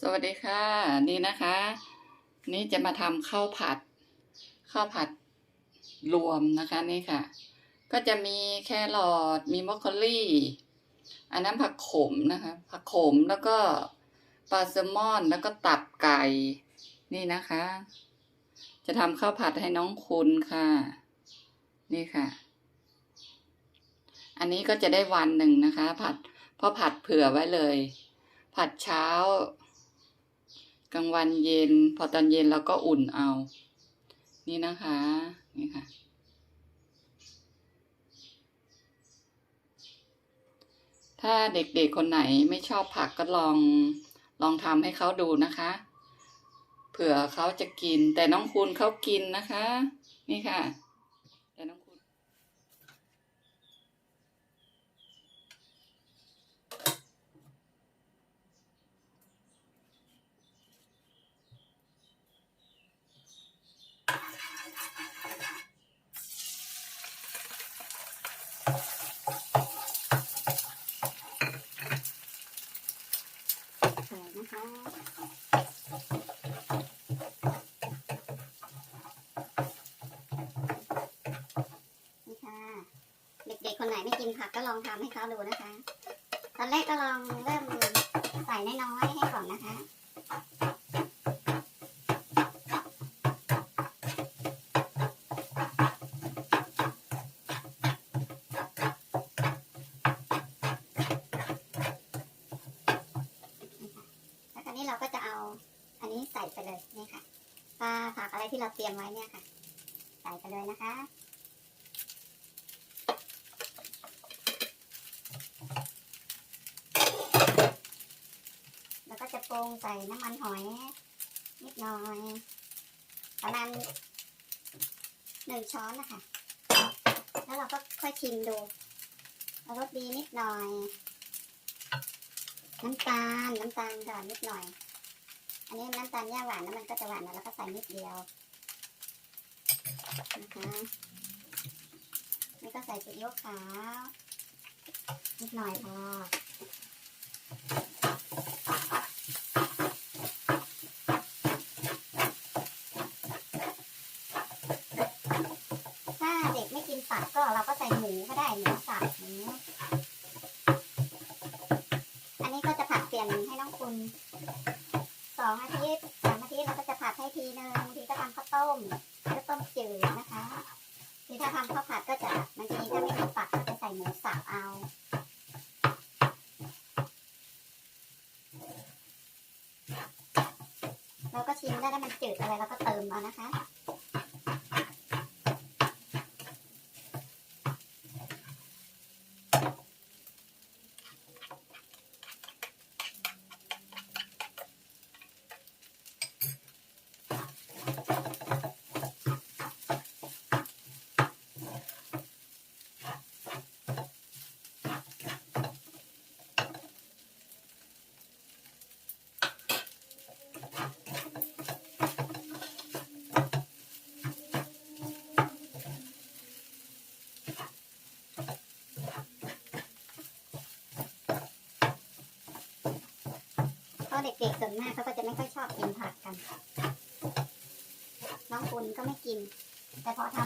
สวัสดีค่ะ นี่นะคะ นี่จะมาทำข้าวผัดข้าวผัดรวมนะคะนี่ค่ะ ก็จะมีแครอทมีมอคโคลี่อันนั้นผักขมนะคะ ผักขมแล้วก็ปลาแซลมอนแล้วก็ตับไก่นี่นะคะ จะทำข้าวผัดให้น้องคุณค่ะ นี่ค่ะ อันนี้ก็จะได้วันหนึ่งนะคะ ผัดพราะผัดเผื่อไว้เลย ผัดเช้า กลางวันเย็น พอตอนเย็นเราก็อุ่นเอา นี่นะคะ นี่ค่ะ ถ้าเด็กๆคนไหนไม่ชอบผักก็ลองลองทำให้เขาดูนะคะ เผื่อเขาจะกิน แต่น้องคุณเขากินนะคะ นี่ค่ะ แต่น้องคุณ ใส่ นะคะนี่ค่ะ เด็กๆคนไหนไม่กินผักก็ลองทำให้เขาดูนะคะ ตอนแรกก็ลองเริ่มใส่น้อยๆให้ก่อนนะ อะไรที่เราเตรียมไว้เนี่ยค่ะ ใส่ไปเลยนะคะแล้วก็จะปรุงใส่น้ำมันหอยนิดหน่อย ประมาณหนึ่งช้อนนะคะ แล้วเราก็ค่อยชิมดูเอารสดีนิดหน่อย น้ำตาลน้ำตาลก่อนนิดหน่อย อันนี้น้ำตาลย่าหวานแล้วมันก็จะหวานนะแล้วก็ใส่นิดเดียวนะคะนี่ก็ใส่ซีอิ๊วขาวนิดหน่อยพอถ้าเด็กไม่กินผักก็เราก็ใส่หมูก็ได้หมูสับหมูอันนี้ก็จะผัดเปลี่ยนให้น้องคุณส องอาทิตย์สามอาทิตย์เราก็จะผัดให้ทีนึงบางทีก็ทำข้าวต้มข้าวต้มจืดนะคะทีถ้าทำข้าวผัดก็จะบางทีถ้าไม่มีผักก็จะใส่หมูสับเอาเราก็ชิมได้ถ้ามันจืดอะไรเราก็เติมเอานะคะ ด็กๆส่วนมากเขาก็จะไม่ค่อยชอบกินผักกัน น้องคุณก็ไม่กิน แต่พอท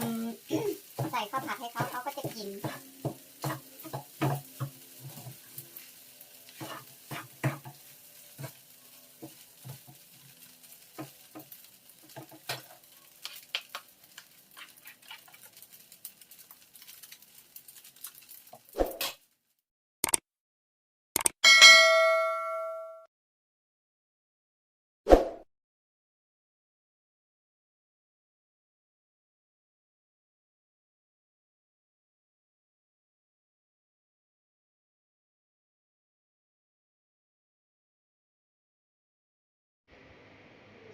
ำใส่ข้าวผัดให้เขาเขาก็จะกิน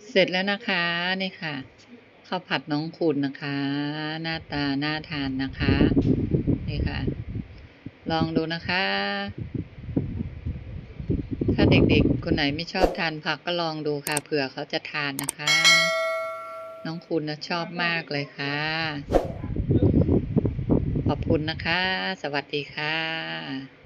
เสร็จแล้วนะคะนี่ค่ะข้าวผัดน้องคุณนะคะ หน้าตาน่าทานนะคะนี่ค่ะ ลองดูนะคะ ถ้าเด็กๆ คนไหนไม่ชอบทานผักก็ลองดูค่ะเผื่อเขาจะทานนะคะ น้องคุณนะชอบมากเลยค่ะ ขอบคุณนะคะ สวัสดีค่ะ